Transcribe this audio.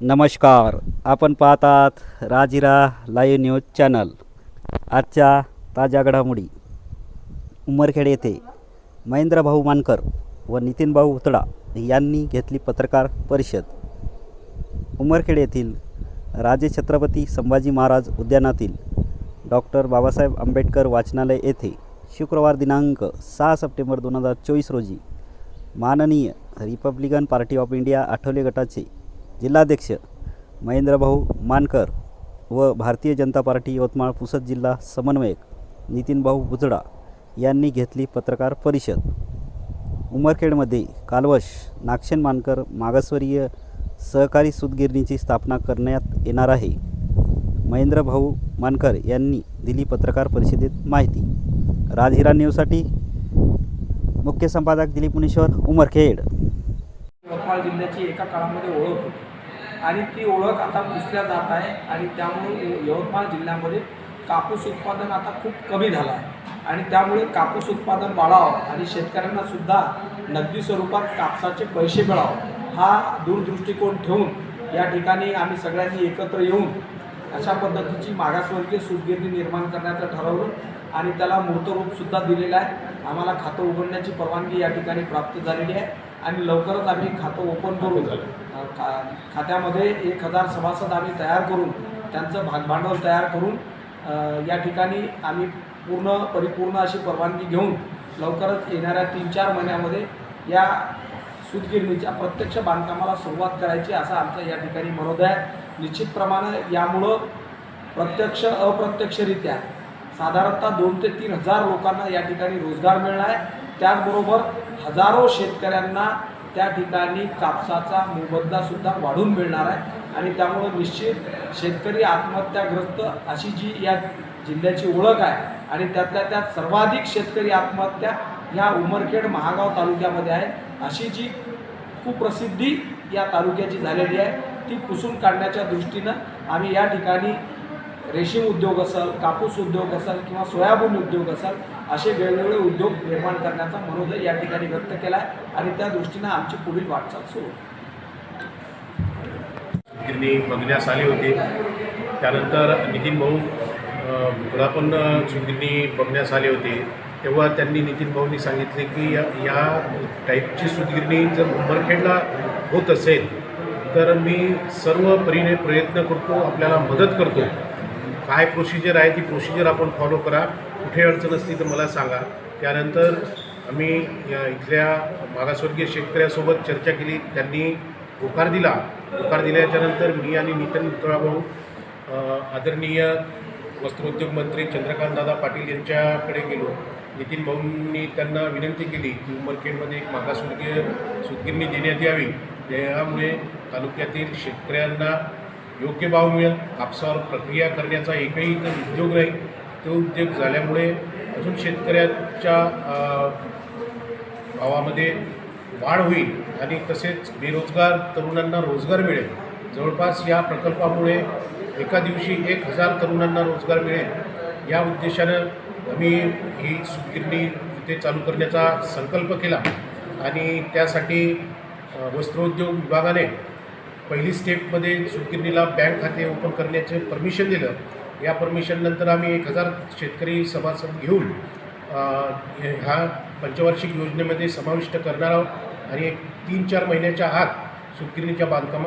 नमस्कार. आपण पाहतात राजिरा लाईव्ह न्यूज चॅनल. आजच्या ताज्या घडामोडी. उमरखेड येथे महेंद्रभाऊ मानकर व नितीनभाऊ उतडा यांनी घेतली पत्रकार परिषद. उमरखेड येथील राजे छत्रपती संभाजी महाराज उद्यानातील डॉक्टर बाबासाहेब आंबेडकर वाचनालय येथे शुक्रवार दिनांक सहा सप्टेंबर दोन हजार चोवीस रोजी माननीय Republican party of India Athawale गटाचे जिल्हाध्यक्ष महेंद्रभाऊ मानकर व भारतीय जनता पार्टी यवतमाळ पुसद जिल्हा समन्वयक नितीनभाऊ बुजडा यांनी घेतली पत्रकार परिषद. उमरखेडमध्ये कालवश नागशेन मानकर मागासवर्गीय सहकारी सूतगिरणीची स्थापना करण्यात येणार आहे. महेंद्रभाऊ मानकर यांनी दिली पत्रकार परिषदेत माहिती. राजहिरा न्यूजसाठी मुख्य संपादक दिलीप मुनेश्वर उमरखेड. यवतमाळ जिल्ह्याची एका काळामध्ये ओळख होती. आणि ती ओळख आता पुसल्या जात आहे आणि त्यामुळे यवतमाळ जिल्ह्यामध्ये कापूस उत्पादन आता खूप कमी झालं आहे. आणि त्यामुळे कापूस उत्पादन वाढावं आणि शेतकऱ्यांना सुद्धा नगदी स्वरूपात कापसाचे पैसे मिळावं हा दूरदृष्टिकोन ठेवून या ठिकाणी आम्ही सगळ्यांनी एकत्र येऊन अशा पद्धतीची मागासवर्गीय सूतगिरणी निर्माण करण्याचं ठरवलं आणि त्याला मूर्तरूपसुद्धा दिलेलं आहे. आम्हाला खातं उघडण्याची परवानगी या ठिकाणी प्राप्त झालेली आहे. आणि लवकरच आम्ही खातं ओपन करून अ, खा खात्यामध्ये एक हजार सभासद आम्ही तयार करून त्यांचं भागभांडवल तयार करून या ठिकाणी आम्ही पूर्ण परिपूर्ण अशी परवानगी घेऊन लवकरच येणाऱ्या तीन चार महिन्यामध्ये या सूतगिरणीच्या प्रत्यक्ष बांधकामाला सुरुवात करायची असा आमचा या ठिकाणी मनोदय आहे. निश्चितप्रमाणे यामुळं प्रत्यक्ष अप्रत्यक्षरित्या साधारणतः दोन ते तीन हजार लोकांना या ठिकाणी रोजगार मिळणार आहे. त्याचबरोबर हजारो शेतकऱ्यांना त्या ठिकाणी कापसाचा मोबदलासुद्धा वाढून मिळणार आहे. आणि त्यामुळं निश्चित शेतकरी आत्महत्याग्रस्त अशी जी या जिल्ह्याची ओळख आहे आणि त्यातल्या त्यात सर्वाधिक शेतकरी आत्महत्या ह्या उमरखेड महागाव तालुक्यामध्ये आहे. अशी जी कुप्रसिद्धी या तालुक्याची झालेली आहे ती पुसून काढण्याच्या दृष्टीनं आम्ही या ठिकाणी रेशीम उद्योग असेल कापूस उद्योग असेल किंवा सोयाबीन उद्योग असेल असे वेगवेगळे उद्योग निर्माण करण्याचा मनोदय या ठिकाणी व्यक्त केला आहे आणि त्या दृष्टीनं आमची पुढील वाटचाल सुरू गिरणी बघण्यास आले होते. त्यानंतर नितीन भाऊ अ, भुकडा बघण्यास आले होते. तेव्हा त्यांनी नितीन भाऊंनी सांगितले की या या टाईपची सुतगिरणी जर उंबरखेडला होत असेल तर मी सर्व परीने प्रयत्न करतो आपल्याला मदत करतो. काय प्रोसिजर आहे ती प्रोसिजर आपण फॉलो करा. कुठे अडचण असली तर मला सांगा. त्यानंतर आम्ही या इथल्या मागासवर्गीय शेतकऱ्यासोबत चर्चा केली. त्यांनी होकार दिला. होकार दिल्याच्यानंतर मी आणि नितीन भाऊ आदरणीय वस्त्रोद्योग मंत्री चंद्रकांतदादा पाटील यांच्याकडे गेलो. नितीन भाऊंनी त्यांना विनंती केली की उमरखेडमध्ये एक मागासवर्गीय सुतगिरणी देण्यात यावी. त्यामुळे तालुक्यातील शेतकऱ्यांना योग्य भाव मिळेल. कापसावर प्रक्रिया करण्याचा एकही तर उद्योग नाही. तो उद्योग झाल्यामुळे अजून शेतकऱ्याच्या भावामध्ये वाढ होईल आणि तसेच बेरोजगार तरुणांना रोजगार मिळेल. जवळपास या प्रकल्पामुळे एका दिवशी एक हजार तरुणांना रोजगार मिळेल. या उद्देशानं आम्ही ही सुगिरणी इथे चालू करण्याचा संकल्प केला आणि त्यासाठी वस्त्रोद्योग विभागाने पहिली स्टेपमध्ये सुगिरणीला बँक खाते ओपन करण्याचे परमिशन दिलं. या परमिशननंतर आम्ही एक हजार शेतकरी सभासद घेऊन ह्या पंचवार्षिक योजनेमध्ये समाविष्ट करणार आहोत. आणि एक तीन चार महिन्याच्या आत सुतगिरणीच्या बांधकामात